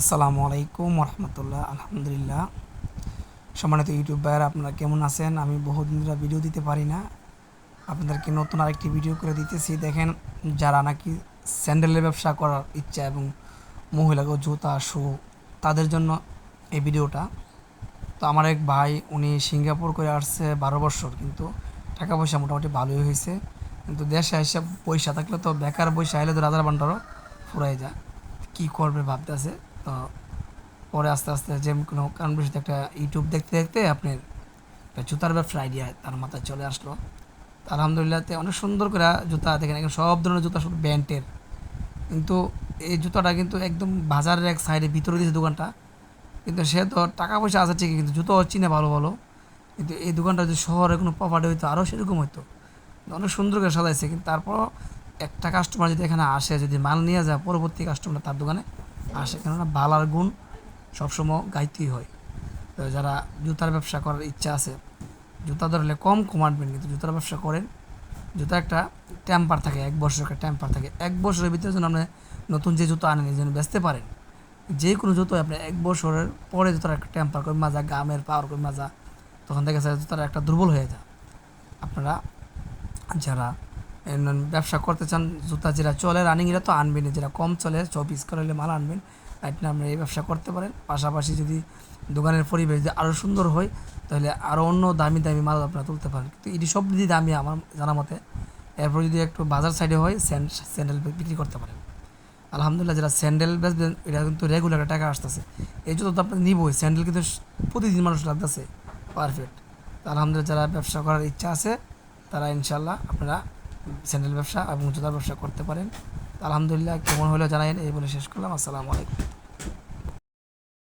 আসসালামু আলাইকুম রহমতুল্লাহ আলহামদুলিল্লাহ। সম্মানিত ইউটিউব ভাইয়ার আপনারা কেমন আছেন? আমি বহুদিন ধরে ভিডিও দিতে পারি না। আপনাদেরকে নতুন আরেকটি ভিডিও করে দিতেছি। দেখেন, যারা নাকি স্যান্ডেলের ব্যবসা করার ইচ্ছা এবং মহিলাকে জুতা, শু, তাদের জন্য এই ভিডিওটা। তো আমার এক ভাই, উনি সিঙ্গাপুর করে আসছে বারো বছর, কিন্তু টাকা পয়সা মোটামুটি ভালোই হয়েছে। কিন্তু দেশে এসে পয়সা থাকলে তো বেকার পয়সা এলে তো রাজার ভান্ডারও ফুরাই যায়। কী করবে ভাবতেছে? তো পরে আস্তে আস্তে যে কোনো কারণ বসে একটা ইউটিউব দেখতে দেখতে আপনার একটা জুতার ব্যবসার আইডিয়া তার মাথায় চলে আসলো। তো আলহামদুলিল্লাহ তে অনেক সুন্দর করে জুতা দেখেন, এখানে সব ধরনের জুতা শুধু ব্যান্ডের। কিন্তু এই জুতাটা কিন্তু একদম বাজারের এক সাইডে ভিতরে দিয়েছে দোকানটা। কিন্তু সে তো টাকা পয়সা আছে ঠিকই, কিন্তু জুতো চিনে ভালো ভালো। কিন্তু এই দোকানটা যদি শহরে কোনো প্রপার্টি হইতো আরও সেরকম হতো অনেক সুন্দর করে সাজাইছে, কিন্তু তারপর একটা কাস্টমার যদি এখানে আসে, যদি মাল নিয়ে যায়, পরবর্তী কাস্টমার তার দোকানে আসে, কেননা বালার গুণ সবসময় গাইতেই হয়। তো যারা জুতার ব্যবসা করার ইচ্ছা আছে, জুতা ধরলে কম কমাটবেন কিন্তু জুতার ব্যবসা করেন। জুতা একটা ট্যাম্পার থাকে, এক বছরের একটা ট্যাম্পার থাকে। এক বছরের ভিতরে যেন আপনি নতুন যে জুতো আনেন যেন বেচতে পারেন। যে কোনো জুতো আপনি এক বছরের পরে জুতার একটা ট্যাম্পার করে মাজা, গামের পাওয়ার করে মাজা, তখন দেখা যায় জুতার একটা দুর্বল হয়ে যায়। আপনারা যারা ব্যবসা করতে চান, জুতা যেটা চলে রানিং এরা তো আনবেন যেটা কম চলে, চব্বিশ করলে মাল আনবেন। আপনি আপনারা এই ব্যবসা করতে পারেন। পাশাপাশি যদি দোকানের পরিবেশ যদি আরও সুন্দর হয়, তাহলে আরও অন্য দামি দামি মাল আপনারা তুলতে পারেন। কিন্তু এটি সব যদি দামি আমার জানা মতে। এরপর যদি একটু বাজার সাইডে হয় স্যান্ড স্যান্ডেল বিক্রি করতে পারেন। আলহামদুলিল্লাহ যারা স্যান্ডেল বেচবেন এটা কিন্তু রেগুলার টাকা আসতেছে। এই জন্য তো আপনি নিবই স্যান্ডেল কিন্তু প্রতিদিন মানুষ লাগতেছে। পারফেক্ট আলহামদুলিল্লাহ যারা ব্যবসা করার ইচ্ছা আছে, তারা ইনশাল্লাহ আপনারা স্যান্ডেল ব্যবসা এবং জুতার ব্যবসা করতে পারেন। আলহামদুলিল্লাহ, কেমন হলেও জানাইন, এই বলে শেষ করলাম। আসসালামু আলাইকুম।